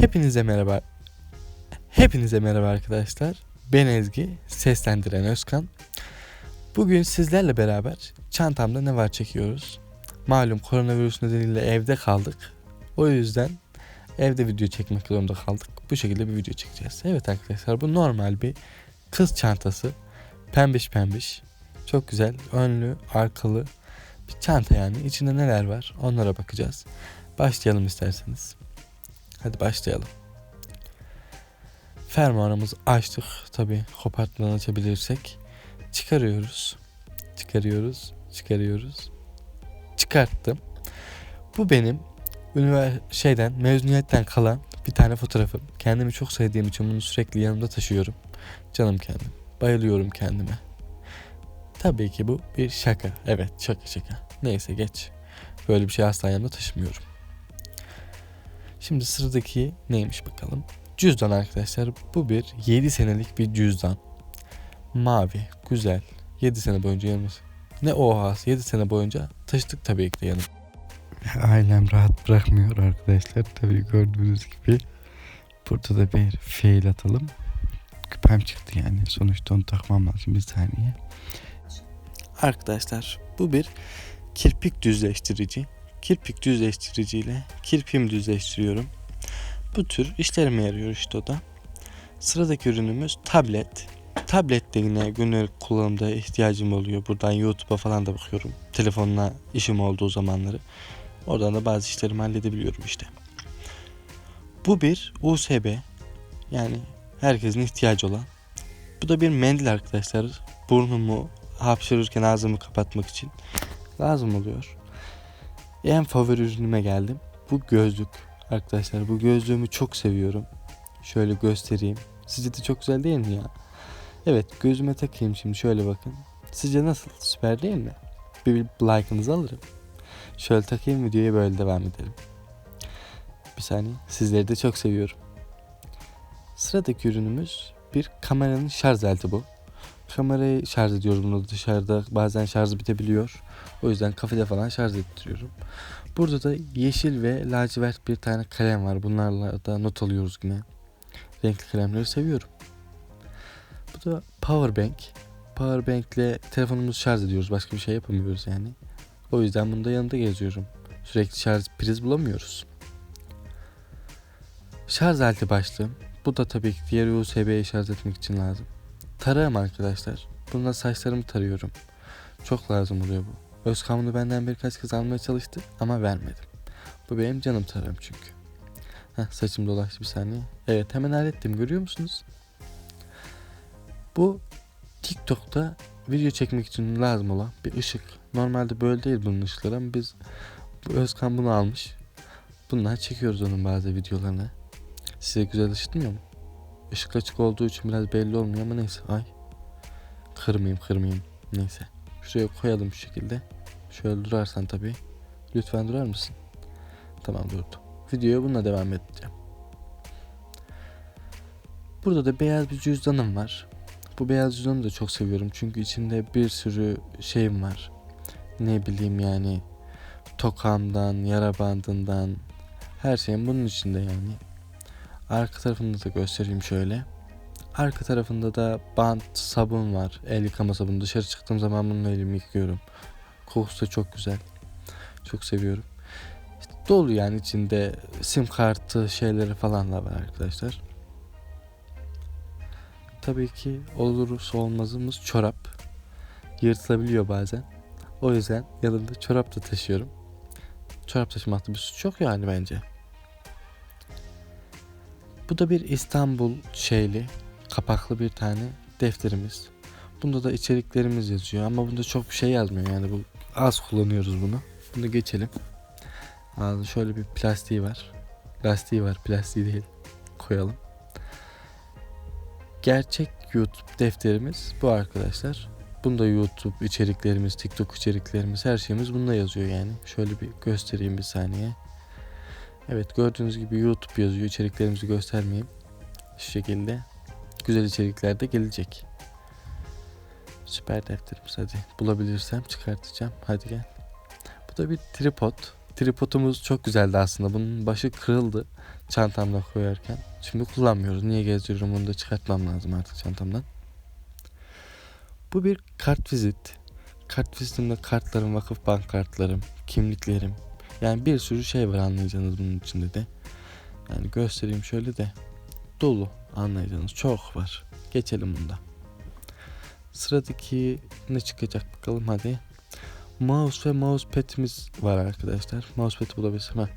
Hepinize merhaba. Hepinize merhaba arkadaşlar. Ben Ezgi, seslendiren Özkan. Bugün sizlerle beraber çantamda ne var çekiyoruz. Malum koronavirüs nedeniyle evde kaldık. O yüzden evde video çekmek zorunda kaldık. Bu şekilde bir video çekeceğiz. Evet arkadaşlar bu normal bir kız çantası. Pembiş pembiş. Çok güzel. Önlü, arkalı bir çanta yani. İçinde neler var onlara bakacağız. Başlayalım isterseniz. Hadi başlayalım. Fermuarımızı açtık. Tabi kopartmadan açabilirsek. Çıkarıyoruz. Çıkarıyoruz. Çıkarıyoruz. Çıkarttım. Bu benim ünivers- şeyden mezuniyetten kalan bir tane fotoğrafım. Kendimi çok sevdiğim için bunu sürekli yanımda taşıyorum. Canım kendim. Bayılıyorum kendime. Tabii ki bu bir şaka. Evet şaka şaka. Neyse geç. Böyle bir şey asla yanımda taşımıyorum. Şimdi sıradaki neymiş bakalım. Cüzdan arkadaşlar. Bu bir 7 senelik bir cüzdan. Mavi, güzel. 7 sene boyunca yanımız. Ne oha 7 sene boyunca taşıdık tabii ki de yanım. Ailem rahat bırakmıyor arkadaşlar. Tabii gördüğünüz gibi. Burada da bir fail atalım. Küpem çıktı yani. Sonuçta onu takmam lazım bir saniye. Arkadaşlar bu bir kirpik düzleştirici. Kirpik düzleştiriciyle kirpiğimi düzleştiriyorum. Bu tür işlerime yarıyor işte o da. Sıradaki ürünümüz tablet. Tablet de yine günlük kullanımda ihtiyacım oluyor. Buradan YouTube'a falan da bakıyorum. Telefonla işim olduğu zamanları. Oradan da bazı işlerimi halledebiliyorum işte. Bu bir USB. Yani herkesin ihtiyacı olan. Bu da bir mendil arkadaşlar. Burnumu hapşırırken ağzımı kapatmak için lazım oluyor. En favori ürünüme geldim. Bu gözlük. Arkadaşlar bu gözlüğümü çok seviyorum. Şöyle göstereyim. Sizce de çok güzel değil mi ya? Evet gözüme takayım şimdi şöyle bakın. Sizce nasıl? Süper değil mi? Bir, bir like'ınızı alırım. Şöyle takayım videoya böyle devam edelim. Bir saniye. Sizleri de çok seviyorum. Sıradaki ürünümüz bir kameranın şarj aleti bu. Kamerayı şarj ediyoruz bunu dışarıda bazen şarjı bitebiliyor. O yüzden kafede falan şarj ettiriyorum. Burada da yeşil ve lacivert bir tane kalem var. Bunlarla da not alıyoruz yine. Renkli kalemleri seviyorum. Bu da power bank. Power bank ile telefonumuzu şarj ediyoruz. Başka bir şey yapamıyoruz yani. O yüzden bunu da yanında geziyorum. Sürekli şarj priz bulamıyoruz. Şarj aleti başlığım. Bu da tabii ki diğer USB'ye şarj etmek için lazım. Tarağım arkadaşlar. Bununla saçlarımı tarıyorum. Çok lazım oluyor bu. Özkan bunu benden birkaç kez almaya çalıştı ama vermedim. Bu benim canım tarağım çünkü. Heh, saçım dolaştı bir saniye. Evet hemen hallettim görüyor musunuz? Bu TikTok'ta video çekmek için lazım olan bir ışık. Normalde böyle değil bunun ışıkları ama biz Özkan bunu almış. Bundan çekiyoruz onun bazı videolarını. Size güzel ışıtmıyor mu? Işık açık olduğu için biraz belli olmuyor ama neyse. Ay. Kırmayayım kırmayayım. Neyse. Şuraya koyalım şu şekilde. Şöyle durarsan tabii. Lütfen durar mısın? Tamam durdu. Videoya bununla devam edeceğim. Burada da beyaz bir cüzdanım var. Bu beyaz cüzdanı da çok seviyorum. Çünkü içinde bir sürü şeyim var. Ne bileyim yani. Tokamdan, yara bandından. Her şeyim bunun içinde yani. Arka tarafında da göstereyim şöyle. Arka tarafında da bant sabun var. El yıkama sabunu. Dışarı çıktığım zaman bununla elimi yıkıyorum. Kokusu da çok güzel. Çok seviyorum. İşte dolu yani içinde sim kartı şeyleri falan da var arkadaşlar. Tabii ki olursa olmazımız çorap. Yırtılabiliyor bazen. O yüzden yanımda çorap da taşıyorum. Çorap taşımakta bir suç yok yani bence. Bu da bir İstanbul şeyli kapaklı bir tane defterimiz. Bunda da içeriklerimiz yazıyor ama bunda çok bir şey yazmıyor yani bu az kullanıyoruz bunu. Bunu geçelim. Aa, şöyle bir plastiği var. Lastiği var plastiği değil. Koyalım. Gerçek YouTube defterimiz bu arkadaşlar. Bunda YouTube içeriklerimiz, TikTok içeriklerimiz her şeyimiz bunda yazıyor yani. Şöyle bir göstereyim bir saniye. Evet gördüğünüz gibi YouTube yazıyor. İçeriklerimizi göstermeyeyim. Şu şekilde güzel içerikler de gelecek. Süper defterimiz hadi. Bulabilirsem çıkartacağım. Hadi gel. Bu da bir tripod. tripodumuz çok güzeldi aslında. Bunun başı kırıldı çantamda koyarken. Şimdi kullanmıyoruz. Niye gezdiriyorum onu da çıkartmam lazım artık çantamdan. Bu bir kart vizit. Kart vizitimde kartlarım, vakıf bank kartlarım, kimliklerim. Yani bir sürü şey var anlayacağınız bunun içinde de. Yani göstereyim şöyle de. Dolu anlayacağınız çok var. Geçelim bunda. Sıradaki ne çıkacak bakalım hadi. Mouse ve mousepad'imiz var arkadaşlar. Mousepad'i bulabilirsem. Ha.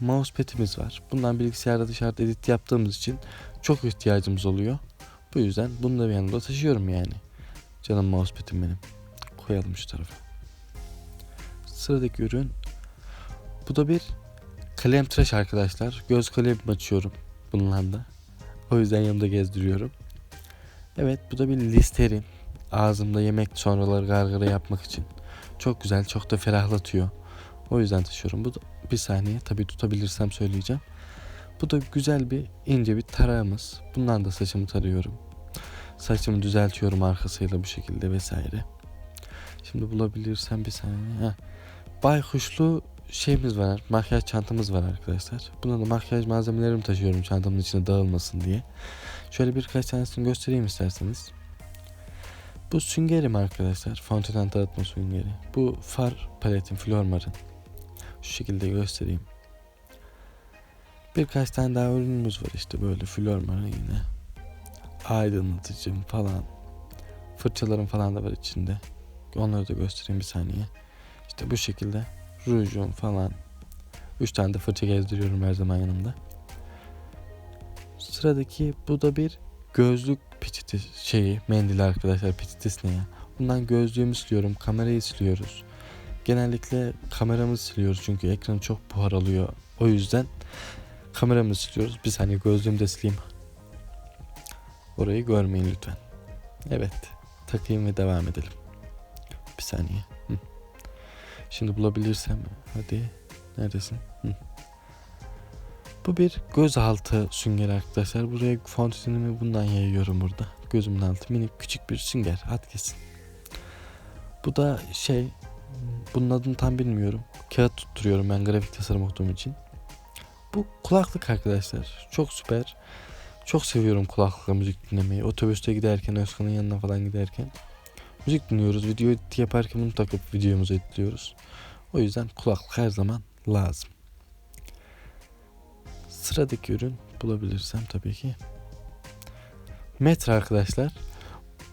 Mousepad'imiz var. Bundan bilgisayarda dışarıda edit yaptığımız için çok ihtiyacımız oluyor. Bu yüzden bunu da bir yanımda taşıyorum yani. Canım mousepad'im benim. Koyalım şu tarafa. Sıradaki ürün. Bu da bir kalem tıraş arkadaşlar. Göz kalemimi açıyorum bununla da. O yüzden yanımda gezdiriyorum. Evet bu da bir listerin. Ağzımda yemek sonraları gargara yapmak için. Çok güzel, çok da ferahlatıyor. O yüzden taşıyorum. Bu da bir saniye tabii tutabilirsem söyleyeceğim. Bu da güzel bir ince bir tarağımız. Bundan da saçımı tarıyorum. Saçımı düzeltiyorum arkasıyla bu şekilde vesaire. Şimdi bulabilirsem bir saniye. Heh. Baykuşlu şeyimiz var. Makyaj çantamız var arkadaşlar. Buna da makyaj malzemelerimi taşıyorum çantamın içine dağılmasın diye. Şöyle birkaç tanesini göstereyim isterseniz. Bu süngerim arkadaşlar. Fondöten dağıtma süngeri. Bu far paletim Flormar'ın. Şu şekilde göstereyim. Birkaç tane daha ürünümüz var işte böyle Flormar'ın yine. Aydınlatıcım falan. Fırçalarım falan da var içinde. Onları da göstereyim bir saniye. İşte bu şekilde rujum falan. 3 tane de fırça gezdiriyorum her zaman yanımda. Sıradaki bu da bir gözlük peçeti şeyi mendili arkadaşlar peçetesi ne ya. Bundan gözlüğümü siliyorum kamerayı siliyoruz. Genellikle kameramızı siliyoruz çünkü ekranı çok buhar alıyor. O yüzden kameramızı siliyoruz. Bir saniye gözlüğümü de sileyim. Orayı görmeyin lütfen. Evet takayım ve devam edelim. Bir saniye. Şimdi bulabilirsem hadi neredesin? Hı. Bu bir gözaltı sünger arkadaşlar. Buraya fontenimi bundan yayıyorum burada. Gözümün altı minik küçük bir sünger. At kesin. Bu da şey bunun adını tam bilmiyorum. Kağıt tutturuyorum ben grafik tasarım okuduğum için. Bu kulaklık arkadaşlar. Çok süper. Çok seviyorum kulaklıkla müzik dinlemeyi. Otobüste giderken, Özkan'ın yanına falan giderken. Müzik dinliyoruz. Video edit yaparken bunu takıp videomuzu editliyoruz. O yüzden kulaklık her zaman lazım. Sıradaki ürün bulabilirsem tabii ki. Metre arkadaşlar.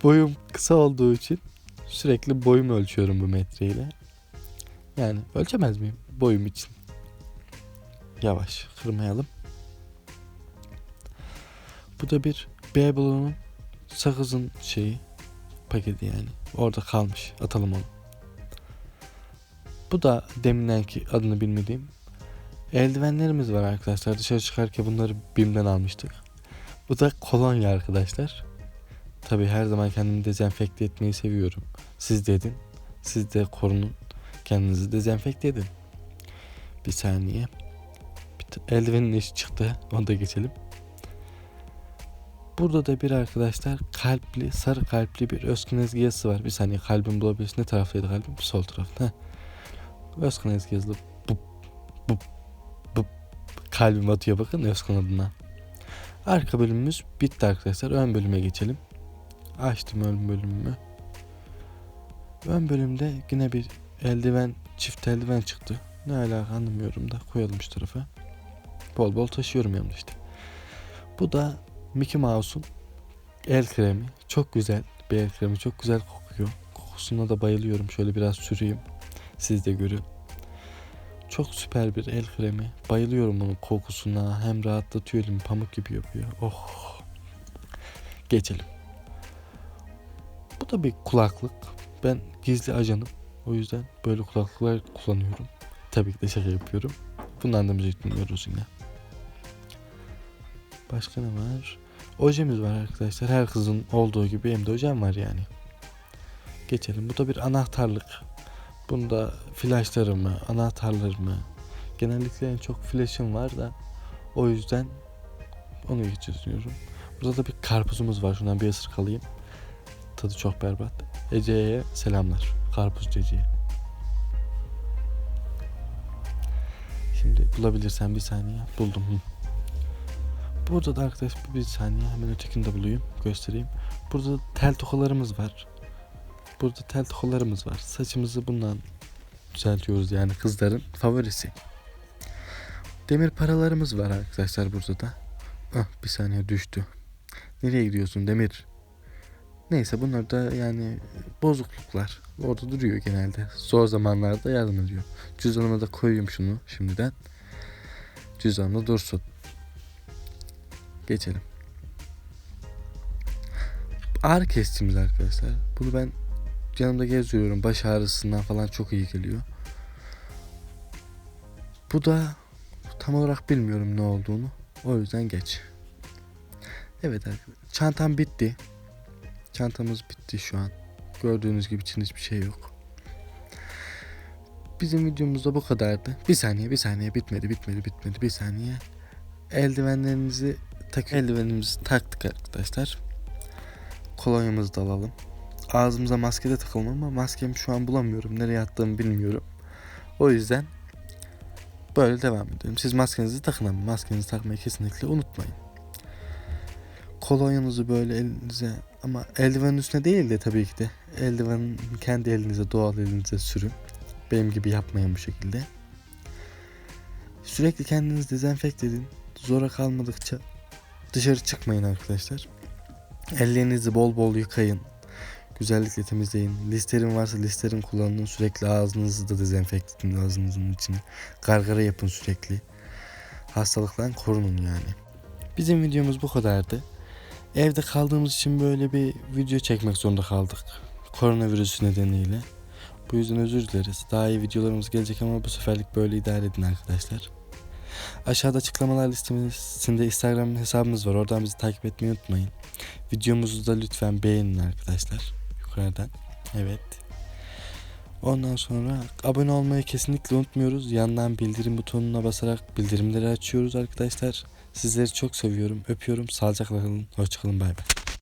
Boyum kısa olduğu için sürekli boyumu ölçüyorum bu metreyle. Yani ölçemez miyim boyum için? Yavaş kırmayalım. Bu da bir Babylon'un sakızın şeyi paketi yani. Orada kalmış. Atalım onu. Bu da deminenki adını bilmediğim eldivenlerimiz var arkadaşlar. Dışarı çıkarken bunları BİM'den almıştık. Bu da kolonya arkadaşlar. Tabi her zaman kendimi dezenfekte etmeyi seviyorum. Siz de edin. Siz de korunun. Kendinizi dezenfekte edin. Bir saniye. Eldivenin işi çıktı. Onu da geçelim. Burada da bir arkadaşlar kalpli, sarı kalpli bir Özkün ezgiyası var. Bir saniye kalbim bulabilirsin. Ne taraftaydı kalbim? Sol tarafta. Heh. Özkün ezgi yazılı. Bup, bup, bup. Kalbim atıyor bakın Özkün adına. Arka bölümümüz bitti arkadaşlar. Ön bölüme geçelim. Açtım ön bölümümü. Ön bölümde yine bir eldiven, çift eldiven çıktı. Ne alaka anlamıyorum da koyalım şu tarafa. Bol bol taşıyorum işte. Bu da Mickey Mouse'un el kremi. Çok güzel bir el kremi. Çok güzel kokuyor. Kokusuna da bayılıyorum. Şöyle biraz süreyim. Siz de görün. Çok süper bir el kremi. Bayılıyorum onun kokusuna. Hem rahatlatıyor elimi. Pamuk gibi yapıyor. Oh. Geçelim. Bu da bir kulaklık. Ben gizli ajanım. O yüzden böyle kulaklıklar kullanıyorum. Tabii ki de şaka yapıyorum. Bundan da müzik dinliyoruz yine. Başka ne var? Ojemiz var arkadaşlar. Her kızın olduğu gibi benim de ojem var yani. Geçelim. Bu da bir anahtarlık. Bunda flaşlarımı, anahtarlarımı, genellikle en çok flaşım var da o yüzden onu geçiriyorum. Burada da bir karpuzumuz var. Şundan bir ısırık alayım. Tadı çok berbat. Ece'ye selamlar. Karpuz Ece'ye. Şimdi bulabilirsem bir saniye. Buldum. Burada da arkadaş bir saniye hemen ötekini de bulayım. Göstereyim. Burada da tel tokalarımız var. Burada tel tokalarımız var. Saçımızı bundan düzeltiyoruz yani kızların favorisi. Demir paralarımız var arkadaşlar burada da. Ah bir saniye düştü. Nereye gidiyorsun Demir? Neyse bunlar da yani bozukluklar. Orada duruyor genelde. Zor zamanlarda yardım ediyor. Cüzdanıma da koyayım şunu şimdiden. Cüzdanımda dursun. Geçelim. Ağrı kesicimiz arkadaşlar. Bunu ben yanımda geziyorum. Baş ağrısından falan çok iyi geliyor. Bu da tam olarak bilmiyorum ne olduğunu. O yüzden geç. Evet arkadaşlar. Çantam bitti. Çantamız bitti şu an. Gördüğünüz gibi için hiçbir şey yok. Bizim videomuz da bu kadardı. Bir saniye bir saniye bitmedi bitmedi bitmedi bir saniye. Eldivenlerinizi tak eldivenimizi taktık arkadaşlar. Kolonyamızı da alalım. Ağzımıza maske de takalım ama maskemi şu an bulamıyorum. Nereye attığımı bilmiyorum. O yüzden böyle devam edelim. Siz maskenizi takın ama maskenizi takmayı kesinlikle unutmayın. Kolonyanızı böyle elinize ama eldivenin üstüne değil de tabii ki de eldivenin kendi elinize doğal elinize sürün. Benim gibi yapmayın bu şekilde. Sürekli kendinizi dezenfekte edin. Zora kalmadıkça dışarı çıkmayın arkadaşlar. Ellerinizi bol bol yıkayın. Güzellikle temizleyin. Listerin varsa listerin kullanın. Sürekli ağzınızı da dezenfekte edin ağzınızın içine. Gargara yapın sürekli. Hastalıktan korunun yani. Bizim videomuz bu kadardı. Evde kaldığımız için böyle bir video çekmek zorunda kaldık. Koronavirüsü nedeniyle. Bu yüzden özür dileriz. Daha iyi videolarımız gelecek ama bu seferlik böyle idare edin arkadaşlar. Aşağıda açıklamalar listesinde Instagram hesabımız var. Oradan bizi takip etmeyi unutmayın. Videomuzu da lütfen beğenin arkadaşlar. Yukarıdan. Evet. Ondan sonra abone olmayı kesinlikle unutmuyoruz. Yandan bildirim butonuna basarak bildirimleri açıyoruz arkadaşlar. Sizleri çok seviyorum. Öpüyorum. Sağlıcakla kalın. Hoşçakalın. Bay bay.